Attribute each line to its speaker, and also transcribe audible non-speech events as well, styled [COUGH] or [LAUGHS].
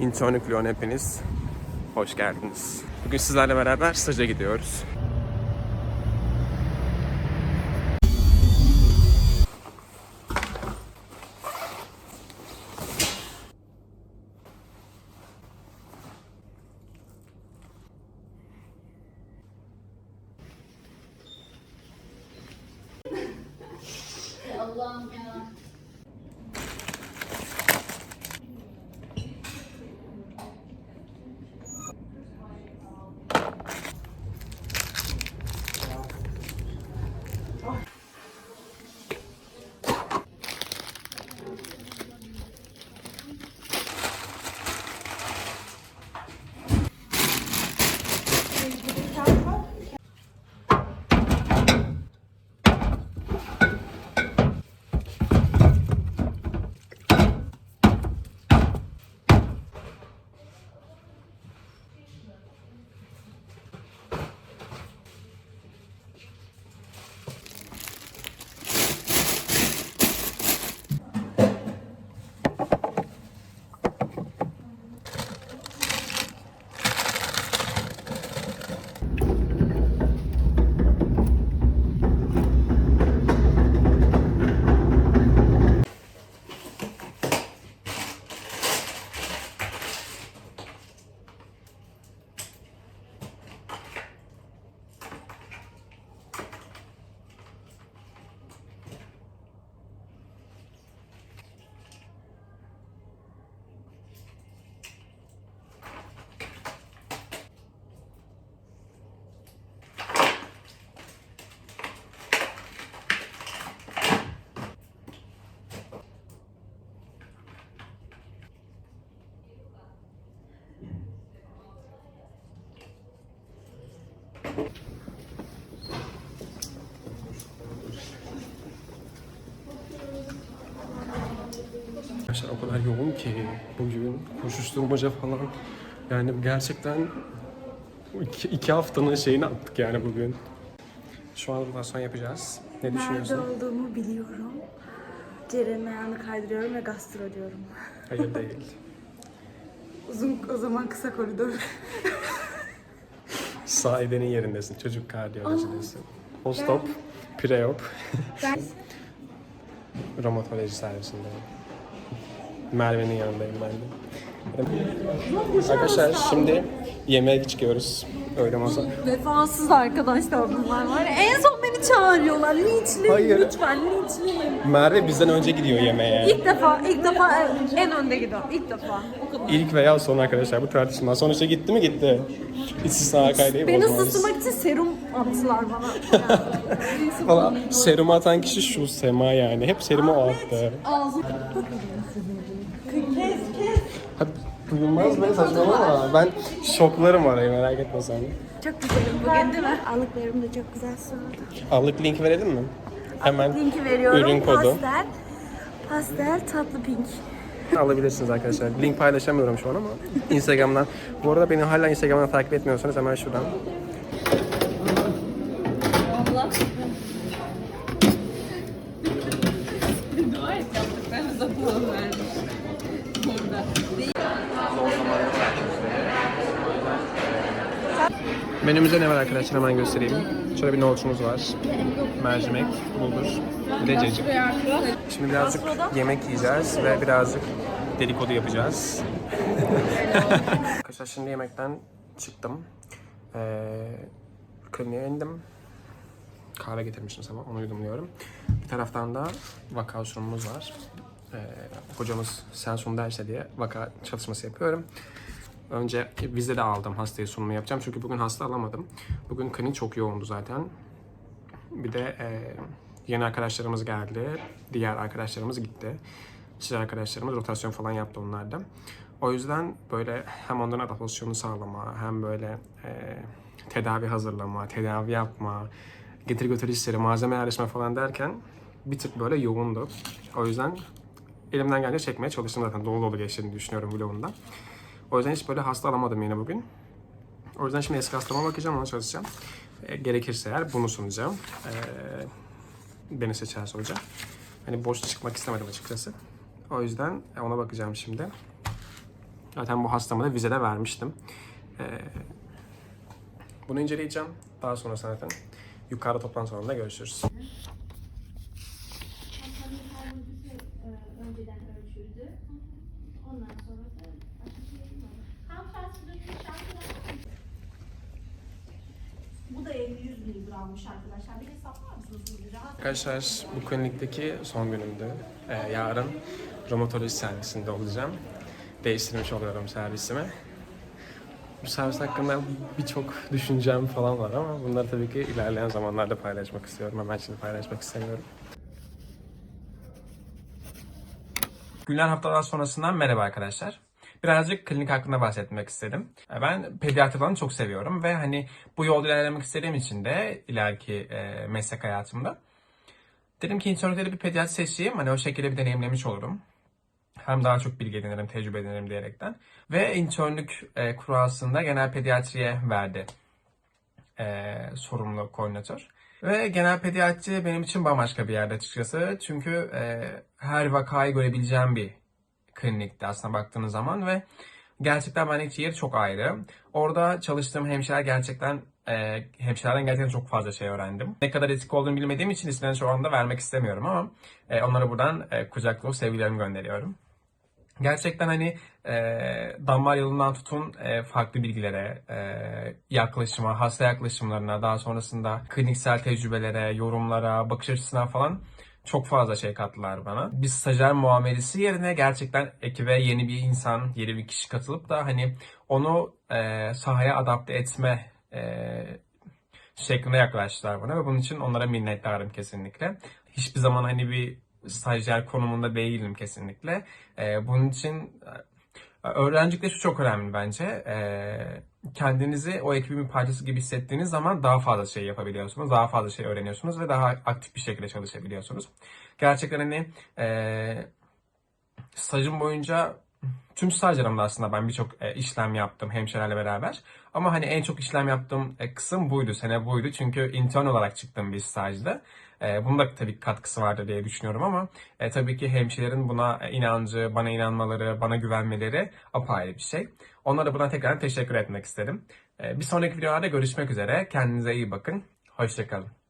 Speaker 1: Internükleon hepiniz. Hoş geldiniz. Bugün sizlerle beraber staja gidiyoruz. Arkadaşlar o kadar yoğun ki bugün koşuşturmaca falan. Yani gerçekten iki, iki haftanın şeyini attık yani bugün. Şu an rotasyon yapacağız. Ne
Speaker 2: Nerede
Speaker 1: düşünüyorsun?
Speaker 2: olduğumu biliyorum. Ceren'in ayağını kaydırıyorum ve gastro diyorum.
Speaker 1: Hayır değil. [LAUGHS]
Speaker 2: Uzun o zaman kısa koridor.
Speaker 1: Sahidenin yerindesin. Çocuk kardiyolojidesin. Postop, preop,
Speaker 2: Ben [LAUGHS]
Speaker 1: romatoloji servisindeyim. Merve'nin yanındayım ben de. Arkadaşlar şimdi yemeğe çıkıyoruz. Öyle masa.
Speaker 2: vefasız arkadaşlar bunlar var. En son çağırıyorlar. Linçleyin
Speaker 1: Hayır.
Speaker 2: lütfen linçleyin.
Speaker 1: Merve bizden önce gidiyor yemeğe.
Speaker 2: İlk defa, ilk defa en önde gidiyorum. İlk defa. O kadar.
Speaker 1: İlk veya son arkadaşlar bu tartışma. Sonuçta gitti mi gitti. İstisna kaydı
Speaker 2: Beni susturmak için serum attılar bana. [LAUGHS] Yani.
Speaker 1: Valla serumu atan kişi şu Sema yani. Hep serumu o attı.
Speaker 2: Ağzım.
Speaker 1: Ha, Duyulmaz be saçmalama. Ben şoklarım orayı merak etme sen.
Speaker 2: Çok güzelim bugün değil mi? Alıklarım da çok güzel sordu.
Speaker 1: Allık linki verelim mi? Hemen
Speaker 2: Linki veriyorum.
Speaker 1: ürün kodu.
Speaker 2: Pastel. Pastel tatlı pink.
Speaker 1: alabilirsiniz arkadaşlar. Link paylaşamıyorum şu an ama Instagram'dan. Bu arada beni hala Instagram'dan takip etmiyorsanız hemen şuradan. Menümüzde ne var arkadaşlar hemen göstereyim. Şöyle bir nohutumuz var. Mercimek, bulgur, bir de cacık. Şimdi birazcık yemek yiyeceğiz ve birazcık dedikodu yapacağız. [LAUGHS] Arkadaşlar şimdi yemekten çıktım. Ee, kliniğe indim. Kahve getirmiştim sabah, onu yudumluyorum. Bir taraftan da vaka sunumumuz var. Ee, hocamız sen sun derse diye vaka çalışması yapıyorum. Önce vize de aldım hastaya sunumu yapacağım çünkü bugün hasta alamadım. Bugün klinik çok yoğundu zaten. Bir de e, yeni arkadaşlarımız geldi. Diğer arkadaşlarımız gitti. Siz arkadaşlarımız rotasyon falan yaptı onlarda. O yüzden böyle hem onların adaptasyonu sağlama, hem böyle e, tedavi hazırlama, tedavi yapma, getir götür işleri, malzeme yerleşme falan derken bir tık böyle yoğundu. O yüzden elimden gelince çekmeye çalıştım zaten. Dolu dolu geçtiğini düşünüyorum vlogumda. O yüzden hiç böyle hasta alamadım yine bugün. O yüzden şimdi eski hastama bakacağım, ona çalışacağım. E, gerekirse eğer bunu sunacağım. E, beni seçerse hoca. Hani boş çıkmak istemedim açıkçası. O yüzden ona bakacağım şimdi. Zaten bu hastamı da vizede vermiştim. Ee, bunu inceleyeceğim. Daha sonra zaten yukarıda toplantı salonunda görüşürüz.
Speaker 3: Hastanın kalbimizi e, önceden ölçüldü. Ondan sonra da başka bir şey yok. Kan fasılının şartları Bu da 50-100 miligrammış arkadaşlar. Bir hesaplar mısınız?
Speaker 1: Arkadaşlar bu klinikteki son günümdü. Ee, yarın romatoloji servisinde olacağım. Değiştirmiş oluyorum servisimi. Bu servis hakkında birçok düşüncem falan var ama bunları tabii ki ilerleyen zamanlarda paylaşmak istiyorum. Hemen şimdi paylaşmak istemiyorum. Günler haftalar sonrasından merhaba arkadaşlar. Birazcık klinik hakkında bahsetmek istedim. Ben pediatri alanı çok seviyorum ve hani bu yolda ilerlemek istediğim için de ileriki e, meslek hayatımda dedim ki internette bir pediatri seçeyim. Hani o şekilde bir deneyimlemiş olurum. Hem daha çok bilgi edinirim, tecrübe edinirim diyerekten. Ve internlük e, kurasında genel pediatriye verdi e, sorumlu koordinatör. Ve genel pediatri benim için bambaşka bir yerde açıkçası. Çünkü e, her vakayı görebileceğim bir klinikti aslında baktığınız zaman ve gerçekten benlik yeri çok ayrı. Orada çalıştığım hemşireler gerçekten e, hemşirelerden gerçekten çok fazla şey öğrendim. Ne kadar etik olduğunu bilmediğim için isimlerini şu anda vermek istemiyorum ama e, onlara buradan e, kucak sevgilerimi gönderiyorum. Gerçekten hani e, damar yolundan tutun e, farklı bilgilere, e, yaklaşıma, hasta yaklaşımlarına, daha sonrasında kliniksel tecrübelere, yorumlara, bakış açısına falan çok fazla şey kattılar bana. Bir stajyer muamelesi yerine gerçekten ekibe yeni bir insan, yeni bir kişi katılıp da hani onu e, sahaya adapte etme e, şeklinde yaklaştılar bana ve bunun için onlara minnettarım kesinlikle. Hiçbir zaman hani bir stajyer konumunda değilim kesinlikle. Ee, bunun için e, öğrencilikte şu çok önemli bence. Ee, kendinizi o ekibin bir parçası gibi hissettiğiniz zaman daha fazla şey yapabiliyorsunuz, daha fazla şey öğreniyorsunuz ve daha aktif bir şekilde çalışabiliyorsunuz. Gerçekten hani e, stajım boyunca tüm stajlarımda aslında ben birçok e, işlem yaptım hemşirelerle beraber. Ama hani en çok işlem yaptığım e, kısım buydu, sene buydu. Çünkü intern olarak çıktım bir stajda. E, bunun da tabii katkısı vardır diye düşünüyorum ama e, tabii ki hemşirelerin buna e, inancı, bana inanmaları, bana güvenmeleri apayrı bir şey. Onlara buna tekrar teşekkür etmek isterim. E, bir sonraki videolarda görüşmek üzere. Kendinize iyi bakın. Hoşçakalın.